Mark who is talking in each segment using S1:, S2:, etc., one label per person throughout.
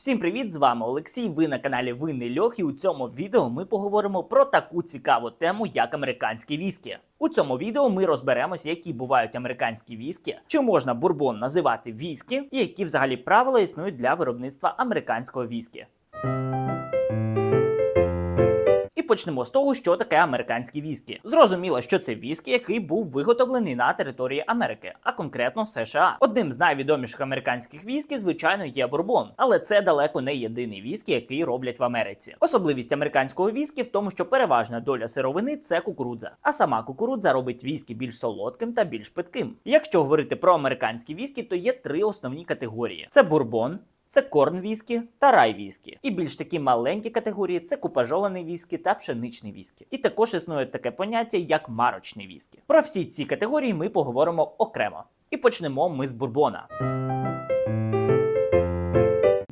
S1: Всім привіт! З вами Олексій. Ви на каналі Винний Льох. І у цьому відео ми поговоримо про таку цікаву тему, як американські віскі. У цьому відео ми розберемося, які бувають американські віскі, чи можна бурбон називати віскі, і які взагалі правила існують для виробництва американського віскі. Почнемо з того, що таке американські віскі. Зрозуміло, що це віскі, який був виготовлений на території Америки, а конкретно США. Одним з найвідоміших американських віскі, звичайно, є бурбон, але це далеко не єдиний віскі, який роблять в Америці. Особливість американського віскі в тому, що переважна доля сировини це кукурудза, а сама кукурудза робить віскі більш солодким та більш питким. Якщо говорити про американські віскі, то є три основні категорії: це бурбон. Це корн віскі та рай віскі. І більш такі маленькі категорії це купажований віскі та пшеничний віскі. І також існує таке поняття як марочний віскі. Про всі ці категорії ми поговоримо окремо. І почнемо ми з бурбона.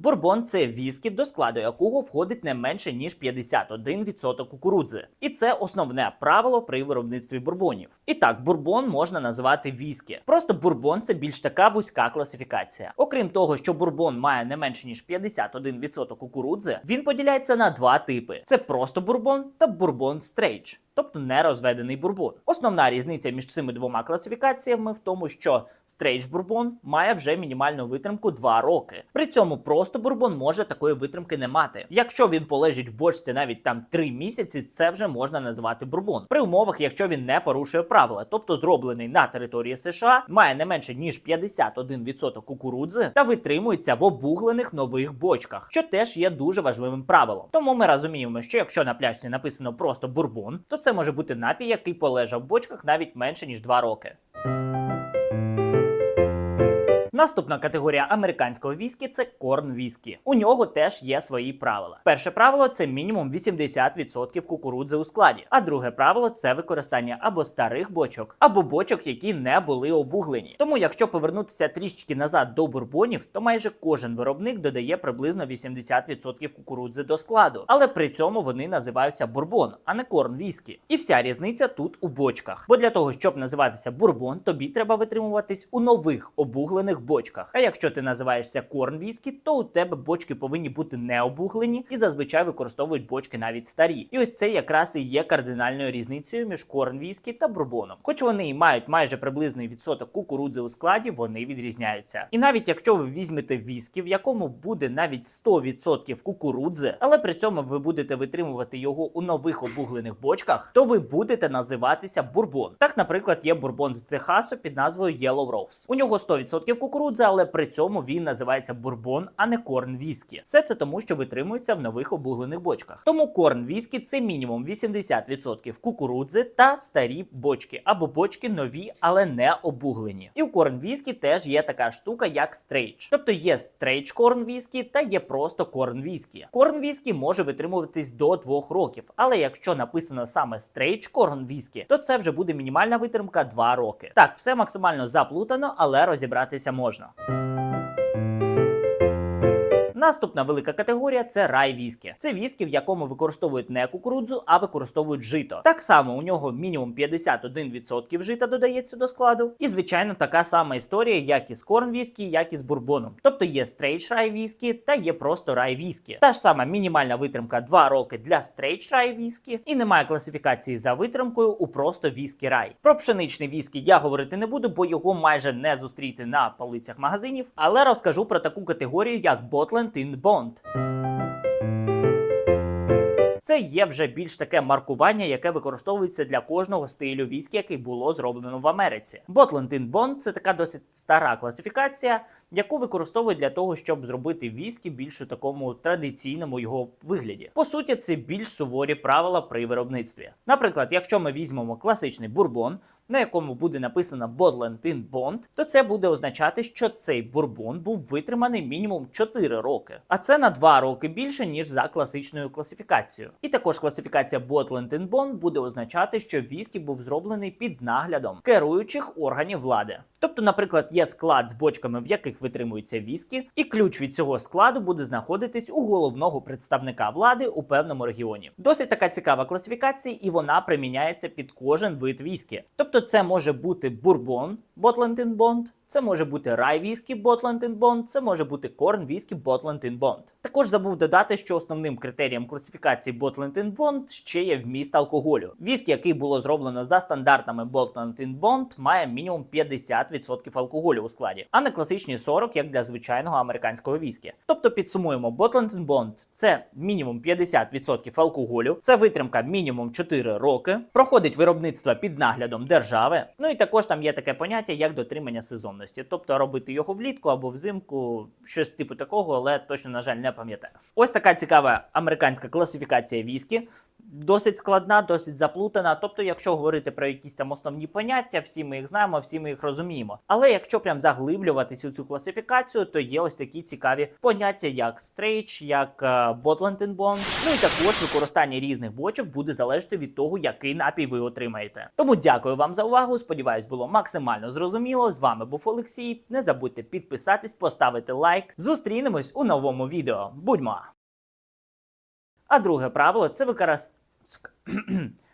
S1: Бурбон це віскі, до складу якого входить не менше ніж 51% кукурудзи. І це основне правило при виробництві бурбонів. І так, бурбон можна називати віскі. Просто бурбон це більш така вузька класифікація. Окрім того, що бурбон має не менше ніж 51% кукурудзи, він поділяється на два типи: це просто бурбон та бурбон стрейдж. Тобто нерозведений бурбон. Основна різниця між цими двома класифікаціями в тому, що стрейдж бурбон має вже мінімальну витримку 2 роки. При цьому просто бурбон може такої витримки не мати. Якщо він полежить в бочці навіть там 3 місяці, це вже можна називати бурбон. При умовах, якщо він не порушує правила, тобто зроблений на території США, має не менше ніж 51% кукурудзи та витримується в обуглених нових бочках, що теж є дуже важливим правилом. Тому ми розуміємо, що якщо на пляшці написано просто бурбон, то це може бути напій, який полежав в бочках навіть менше ніж 2 роки. Наступна категорія американського віскі це корн віскі. У нього теж є свої правила. Перше правило це мінімум 80% кукурудзи у складі. А друге правило це використання або старих бочок, або бочок, які не були обуглені. Тому, якщо повернутися трішки назад до бурбонів, то майже кожен виробник додає приблизно 80% кукурудзи до складу. Але при цьому вони називаються бурбон, а не корн віскі. І вся різниця тут у бочках. Бо для того, щоб називатися бурбон, тобі треба витримуватись у нових обуглених бочках. А якщо ти називаєшся корн віскі, то у тебе бочки повинні бути не обуглені і зазвичай використовують бочки навіть старі. І ось це якраз і є кардинальною різницею між корн віскі та бурбоном. Хоч вони і мають майже приблизний відсоток кукурудзи у складі, вони відрізняються. І навіть якщо ви візьмете віскі, в якому буде навіть 100% кукурудзи, але при цьому ви будете витримувати його у нових обуглених бочках, то ви будете називатися бурбон. Так, наприклад, є бурбон з Техасу під назвою Yellow Rose. У нього 100% кукурудзи, але при цьому він називається бурбон, а не корн віскі. Все це тому, що витримується в нових обуглених бочках. Тому корн віскі це мінімум 80% кукурудзи та старі бочки, або бочки нові, але не обуглені. І у корн віскі теж є така штука, як стрейдж. Тобто є стрейдж корн віскі та є просто корн віскі. Корн віскі може витримуватись до 2 років, але якщо написано саме стрейдж корн віскі, то це вже буде мінімальна витримка 2 роки. Так, все максимально заплутано, але розібратися можна. можно. Наступна велика категорія це рай віскі. Це віскі, в якому використовують не кукурудзу, а використовують жито. Так само у нього мінімум 51% жита додається до складу. І звичайно, така сама історія, як і з корн віскі, як і з бурбоном. Тобто є стрейдж рай віскі та є просто рай віскі. Та ж сама мінімальна витримка 2 роки для стрейдж рай віскі, і немає класифікації за витримкою у просто віскі рай. Про пшеничний віскі я говорити не буду, бо його майже не зустріти на полицях магазинів. Але розкажу про таку категорію, як Botland in Bond. Це є вже більш таке маркування, яке використовується для кожного стилю віскі, який було зроблено в Америці. In Bond – це така досить стара класифікація, яку використовують для того, щоб зробити віскі більш у такому традиційному його вигляді. По суті, це більш суворі правила при виробництві. Наприклад, якщо ми візьмемо класичний бурбон, на якому буде написано in Bond, то це буде означати, що цей бурбон був витриманий мінімум 4 роки, а це на 2 роки більше ніж за класичною класифікацією. І також класифікація in Bond буде означати, що віскі був зроблений під наглядом керуючих органів влади. Тобто, наприклад, є склад з бочками, в яких витримується віскі, і ключ від цього складу буде знаходитись у головного представника влади у певному регіоні. Досить така цікава класифікація, і вона приміняється під кожен вид віскі. Тобто, це може бути бурбон Ботлендин Bond, це може бути Whisky Bottled in Bond, це може бути Whisky Bottled in Bond. Також забув додати, що основним критерієм класифікації in Bond ще є вміст алкоголю. Віскі, який було зроблено за стандартами in Bond, має мінімум 50% алкоголю у складі, а не класичні 40, як для звичайного американського віскі. Тобто підсумуємо, in Bond – це мінімум 50% алкоголю, це витримка мінімум 4 роки, проходить виробництво під наглядом держави. Ну і також там є таке поняття, як дотримання сезонності, тобто робити його влітку або взимку, щось типу такого, але точно, на жаль, не пам'ятаю. Ось така цікава американська класифікація віскі. Досить складна, досить заплутана. Тобто, якщо говорити про якісь там основні поняття, всі ми їх знаємо, всі ми їх розуміємо. Але якщо прям заглиблюватись у цю класифікацію, то є ось такі цікаві поняття, як стрейч, як е, Bottled Bond. Ну і також використання різних бочок буде залежати від того, який напій ви отримаєте. Тому дякую вам за увагу. Сподіваюсь, було максимально зрозуміло. З вами був Олексій. Не забудьте підписатись, поставити лайк. Зустрінемось у новому відео. Будьмо! А друге правило це використання. つく。